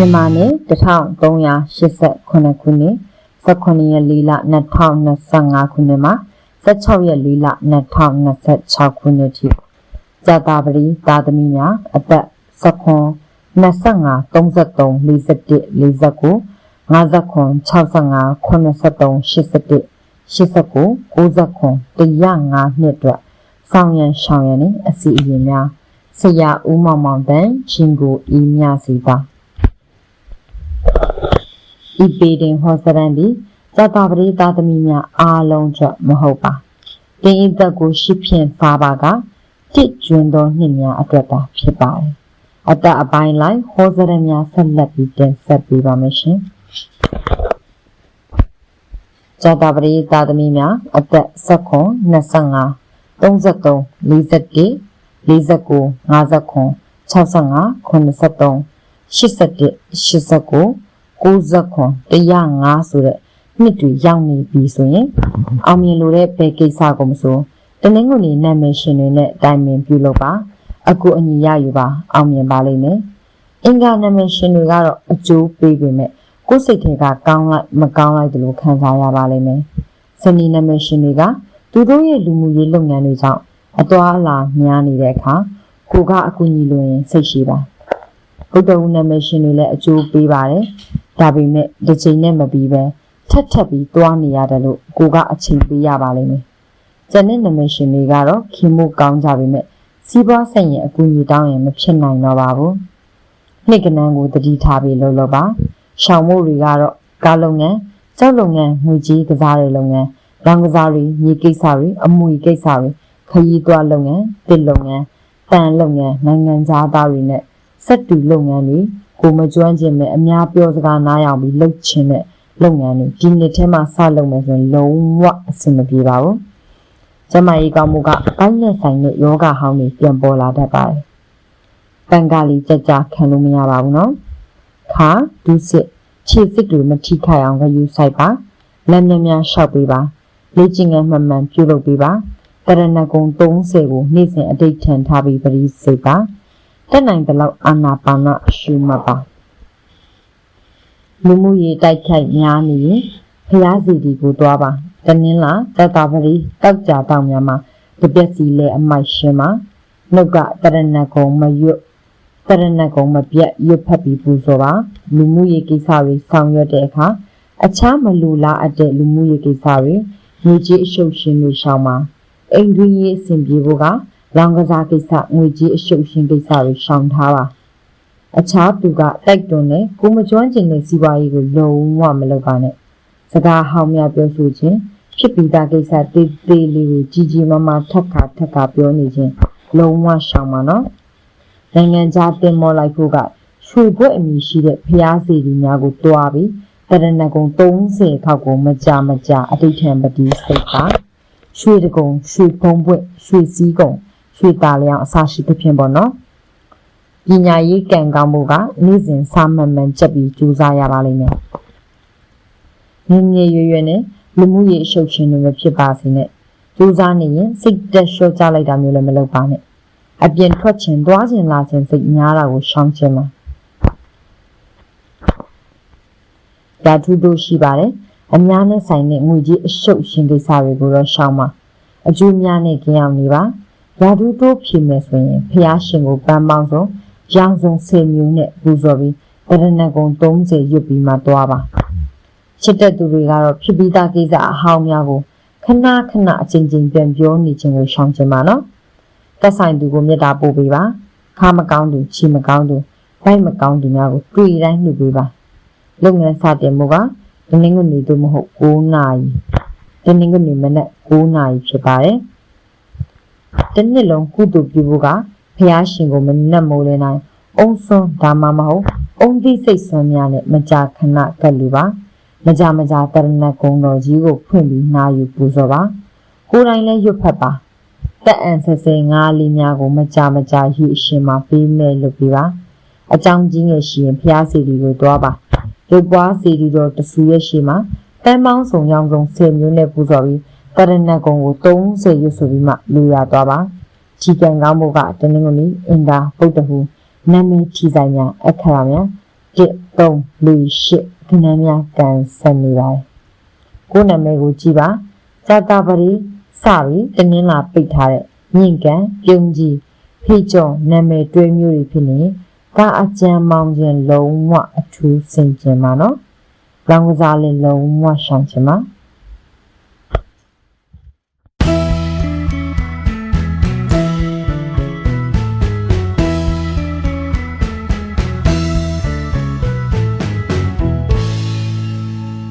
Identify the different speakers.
Speaker 1: မြန်မာနှစ်1389ခုနှစ်18ရက်4လ2025ခုနှစ်မှာ16ရက်4လ2026ခုနှစ်ထိဇာတာပတိသာသမီများအသက်19 25 33 41 49 59 65 83 81 89 99 105နှစ်အတွက်ဆောင်ရန်ရှောင်ရန်နှင့်အစီအစဉ်များဆရာဦးမောင်မောင်တန်ရှင်ကိုဤမြစီပါ ဤပေတင်ဟောစရန်သည်သတ္တပရိသသမီးများအားလုံးအတွက်မဟုတ်ပါတင်းဤသက်ကိုရှိဖြင့်စားပါကတိကျွန်းသောနှစ်များအတွက်သာဖြစ်ပါတယ်အတ္တအပိုင်းလိုက်ဟောစရန်များဆက်လက်ပြီးတင်ဆက်ပေးပါမယ်ရှင်ဇာတာပရိသသမီးများအသက်16 25 33 41 49 59 65 83 81 89 99 105ဆိုတဲ့နှစ်တွေရောက်နေပြီဆိုရင်အောင်မြင်လို့တဲ့ဘယ်ကိစ္စကိုမဆိုတနင်္ဂနွေနာမည်ရှင်တွေနဲ့တိုင်ပင်ပြုလုပ်ပါအခုအညီရယူပါအောင်မြင်ပါလိမ့်မယ်အင်္ဂါနာမည်ရှင်တွေကတော့အကျိုးပေးပေမဲ့ကိုယ်စိတ်ထဲကကောင်းလိုက်မကောင်းလိုက်တယ်လို့ခံစားရပါလိမ့်မယ်စနီနာမည်ရှင်တွေကသူတို့ရဲ့လူမှုရေးလုပ်ငန်းတွေကြောင့်အသွားအလာများနေတဲ့အခါကိုကအကူအညီလိုရင်စိတ်ရှိပါဘုဒ္ဓဦးနာမည်ရှင်တွေလည်းအကျိုးပေးပါတယ် ဒါပေမဲ့တစ်ချိန်နဲ့မပြီးပဲထက်ထက်ပြီးသွားနေရတယ်လို့ကိုကအချိန်ပေးရပါလိမ့်မယ်ကျန်တဲ့နာမည်ရှင်တွေကတော့ခင်မှုကောင်းကြပေမဲ့စီးပွားဆိုင်ရင်အကူအညီတောင်းရင်မဖြစ်နိုင်တော့ပါဘူးနှစ်ကနန်းကိုတတိထားပြီးလုပ်လို့ပါရှောင်မှုတွေကတော့ကားလုပ်ငန်းကျောက်လုပ်ငန်းငွေကြေးကစားတဲ့လုပ်ငန်းရောင်ကစားတွေမြေကိစ္စတွေအမွေကိစ္စတွေခရီးသွားလုပ်ငန်းတစ်လုပ်ငန်းတန်လုပ်ငန်းနိုင်ငံသားသားတွေနဲ့ စက်တူလုပ်ငန်းတွေကိုမကျွမ်းကျင်မဲ့အများပြောစကားနားယောင်ပြီးလုပ်ချင်တဲ့လုပ်ငန်းတွေဒီနှစ်ထဲမှာစလုပ်မယ်ဆိုရင်လုံးဝအဆင်မပြေပါဘူး။ကျမကြီးကောင်းမှုကအပိုင်းနဲ့ဆိုင်တဲ့ယောဂဟောင်းတွေပြန်ပေါ်လာတတ်ပါတယ်။ပန်ကလီကြကြခံလို့မရပါဘူးနော်။ခါဒုစစ်ခြေစစ်တွေမထိခိုက်အောင်ဂယူဆိုင်ပါ။လက်များများရှောက်ပေးပါ။လေ့ကျင့်ခန်းမှန်မှန်ပြုလုပ်ပေးပါ။တရဏဂုံ30ကိုနေ့စဉ်အတိတ်ထန်ထားပြီးပရိစိတ်ပါ။ တက်နိုင်တဲ့လောက်အာနာပါနရှုမှတ်ပါ။လူမှုရေးတိုက်ခိုက်များနေရင်ဖျားစီဒီကိုတွားပါတနင်္လာတတပတိတောက်ကြတောင်များမှာတပြက်စီလဲအမိုက်ရှင်မှာနှုတ်ကတရဏဂုံမရွတ်တရဏဂုံမပြတ်ရွတ်ဖက်ပြီးပူဇော်ပါလူမှုရေးကိစ္စတွေဆောင်ရွက်တဲ့အခါအခြားမလူလားအပ်တဲ့လူမှုရေးကိစ္စတွေငွေကြေးအရှုပ်ရှင်တွေရှောင်ပါအိမ်တွင်းရေးအဆင်ပြေဖို့က လောင်ကစားကိစ္စငွေကြေးအရှုပ်ရှင်ကိစ္စတွေရှောင်ထားပါအခြားသူကတိုက်တွန်းတဲ့ကိုမကျွမ်းကျင်တဲ့စီးပွားရေးကိုလုံးဝမလုပ်ပါနဲ့စကားဟောင်းများပြောဆိုခြင်းဖြစ်ပြီးသားကိစ္စတေးသေးလေးကိုကြီးကြီးမားမားထပ်ခါထပ်ခါပြောနေခြင်းလုံးဝရှောင်ပါနော်နိုင်ငံခြားတင်မော်လိုက်ဖို့ကရွှေဘွက်အမည်ရှိတဲ့ဖျားစီဒီများကိုတွားပြီးတရဏဂုံ30ခောက်ကိုမကြမကြအတိတ်ထံပတိစိတ်ပါရွှေတကုံရွှေဖုံးပွက်ရွှေစည်းကုံ ရွှေတာလျောင်အစရှိသဖြင့်ပေါ့နော်ပညာရေးကံကောင်းမှုကနေ့စဉ်စာမှန်မှန်ချက်ပြီးကြိုးစားရပါလိမ့်မယ်။ငငယ်ရွယ်ရွယ်နဲ့လူမှုရေးအရှုပ်ရှင်တွေမဖြစ်ပါစေနဲ့။ကြိုးစားနေရင်စိတ်တက်လျှော့ချလိုက်တာမျိုးလည်းမလုပ်ပါနဲ့။အပြင်ထွက်ခြင်းသွားခြင်းလာခြင်းစိတ်များတာကိုရှောင်ခြင်းပါ။ဓာတုတို့ရှိပါတယ်။အများနဲ့ဆိုင်တဲ့ငွေကြီးအရှုပ်ရှင်ကိစ္စတွေကိုတော့ရှောင်ပါ။အကျိုးများနဲ့ကြင်အောင်နေပါ။ ဓာတုတို့ဖြေမယ်ဆိုရင်ဖျားရှင်ကိုပန်းပေါင်းဆုံးရောင်စုံဆယ်မျိုးနဲ့ပူဇော်ပြီးတရဏဂုံ30ရွတ်ပြီးမှသွားပါချစ်တဲ့သူတွေကတော့ဖြစ်ပြီးသားကိစ္စအဟောင်းများကိုခဏခဏအချင်းချင်းပြန်ပြောနေခြင်းကိုရှောင်ခြင်းပါနော်တက်ဆိုင်သူကိုမေတ္တာပို့ပေးပါခါမကောင်းသူချီမကောင်းသူဘိုက်မကောင်းသူများကိုတွေ့တိုင်းနှုတ်ပေးပါလုပ်ငန်းစတင်မှုကတနင်္ဂနွေသို့မဟုတ်9နာရီတနင်္ဂနွေမနက်9နာရီဖြစ်ပါတယ် တနစ်လုံးကုသိုလ်ပြုဖို့ကဖျားရှင်ကိုမနှက်မိုးလင်းနိုင်အုံစွန်းဒါမှမဟုတ်အုံသီးစိတ်ဆွမ်းများနဲ့မကြာခဏကပ်လူပါမကြာမကြာတရဏဂုံတော်ကြီးကိုဖွင့်ပြီးနာယူပူဇော်ပါကိုယ်တိုင်လည်းရွတ်ဖတ်ပါတက်အန်ဆဆဲငါးလေးများကိုမကြာမကြာရည်အရှင်မှာပေးမဲ့လုပ်ပေးပါအကြောင်းကြီးငယ်ရှိရင်ဖျားစီဒီကိုတွားပါရုပ်ပွားစီဒီတော်တဆူရဲ့ရှိမှာတန်းပေါင်းစုံရောင်စုံ10မျိုးနဲ့ပူဇော်ပြီး တရဏဂုံကို30ရွတ်ဆိုပြီးမှလူရသွားပါချီကံကောင်းမှုကတနင်္ဂနွေအင်္ဂါပုဒ္ဓဟူနာမည်ချီဆိုင်များအခရာများ1 3 4 8ခဏများကန်ဆက်နေပါတယ်ကိုယ်နာမည်ကိုကြည့်ပါဇာတာပရိစပြီးတနင်္လာပိတ်ထားတဲ့မြင့်ကန်ပြုံးကြီးဖိကျော်နာမည်တွဲမျိုးတွေဖြစ်နေကအကြံမောင်းခြင်းလုံးဝအထူးစင်ကြင်ပါနော်လောင်ကစားလေးလုံးဝရှောင်ခြင်းပါ